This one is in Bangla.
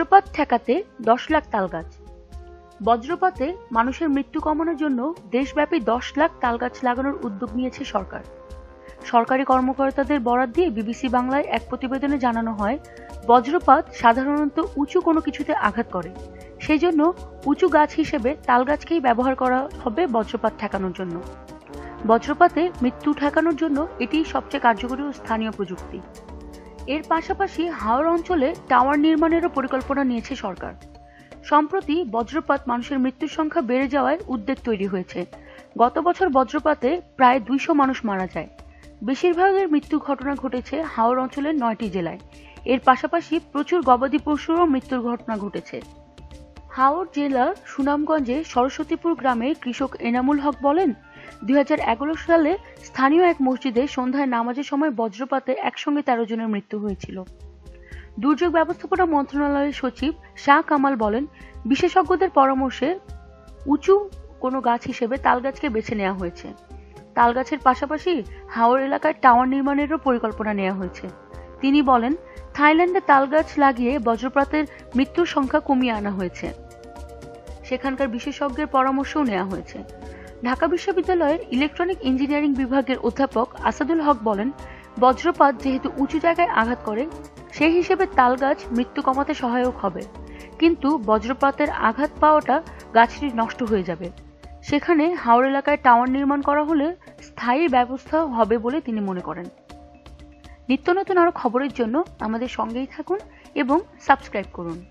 বজ্রপাত ঠেকাতে দশ লাখ তালগাছ। বজ্রপাতে মানুষের মৃত্যু কমানোর জন্য দেশব্যাপী দশ লাখ তালগাছ লাগানোর উদ্যোগ নিয়েছে সরকার। সরকারি কর্মকর্তাদের বরাত দিয়ে বিবিসি বাংলায় এক প্রতিবেদনে জানানো হয়, বজ্রপাত সাধারণত উঁচু কোনো কিছুতে আঘাত করে। সেই জন্য উঁচু গাছ হিসেবে তালগাছকেই ব্যবহার করা হবে বজ্রপাত ঠেকানোর জন্য। বজ্রপাতে মৃত্যু ঠেকানোর জন্য এটি সবচেয়ে কার্যকরী ও স্থানীয় প্রযুক্তি। এর পাশাপাশি হাওড় অঞ্চলে টাওয়ার নির্মাণেরও পরিকল্পনা নিয়েছে সরকার। সম্প্রতি বজ্রপাত মানুষের মৃত্যুর সংখ্যা বেড়ে যাওয়ায় উদ্বেগ তৈরি হয়েছে। গত বছর বজ্রপাতে প্রায় দুইশো মানুষ মারা যায়। বেশিরভাগের মৃত্যু ঘটনা ঘটেছে হাওড় অঞ্চলের নয়টি জেলায়। এর পাশাপাশি প্রচুর গবাদি পশুরও মৃত্যুর ঘটনা ঘটেছে। হাওড় জেলার সুনামগঞ্জে সরস্বতীপুর গ্রামের কৃষক এনামুল হক বলেন দুই হাজার এগারো সালে স্থানীয় এক মসজিদে সন্ধ্যায় নামাজের সময় বজ্রপাতে একসঙ্গে তেরো জনের মৃত্যু হয়েছিল। দুর্যোগ ব্যবস্থাপনা মন্ত্রণালয়ের সচিব শাহ কামাল বলেন, বিশেষজ্ঞদের পরামর্শে উঁচু কোনো গাছ হিসেবে তালগাছকে বেছে নেওয়া হয়েছে। তালগাছের পাশাপাশি হাওড় এলাকায় টাওয়ার নির্মাণেরও পরিকল্পনা নেওয়া হয়েছে। তিনি বলেন, থাইল্যান্ডে তালগাছ লাগিয়ে বজ্রপাতের মৃত্যুর সংখ্যা কমিয়ে আনা হয়েছে। সেখানকার বিশেষজ্ঞের পরামর্শও নেওয়া হয়েছে। ঢাকা বিশ্ববিদ্যালয়ের ইলেকট্রনিক ইঞ্জিনিয়ারিং বিভাগের অধ্যাপক আসাদুল হক বলেন, বজ্রপাত যেহেতু উঁচু জায়গায় আঘাত করে, সেই হিসেবে তালগাছ মৃত্যু কমাতে সহায়ক হবে। কিন্তু বজ্রপাতের আঘাত পাওয়াটা গাছটি নষ্ট হয়ে যাবে। সেখানে হাওড় এলাকায় টাওয়ার নির্মাণ করা হলে স্থায়ী ব্যবস্থা হবে বলে তিনি মনে করেন। নিত্য নতুন আরও খবরের জন্য আমাদের সঙ্গেই থাকুন এবং সাবস্ক্রাইব করুন।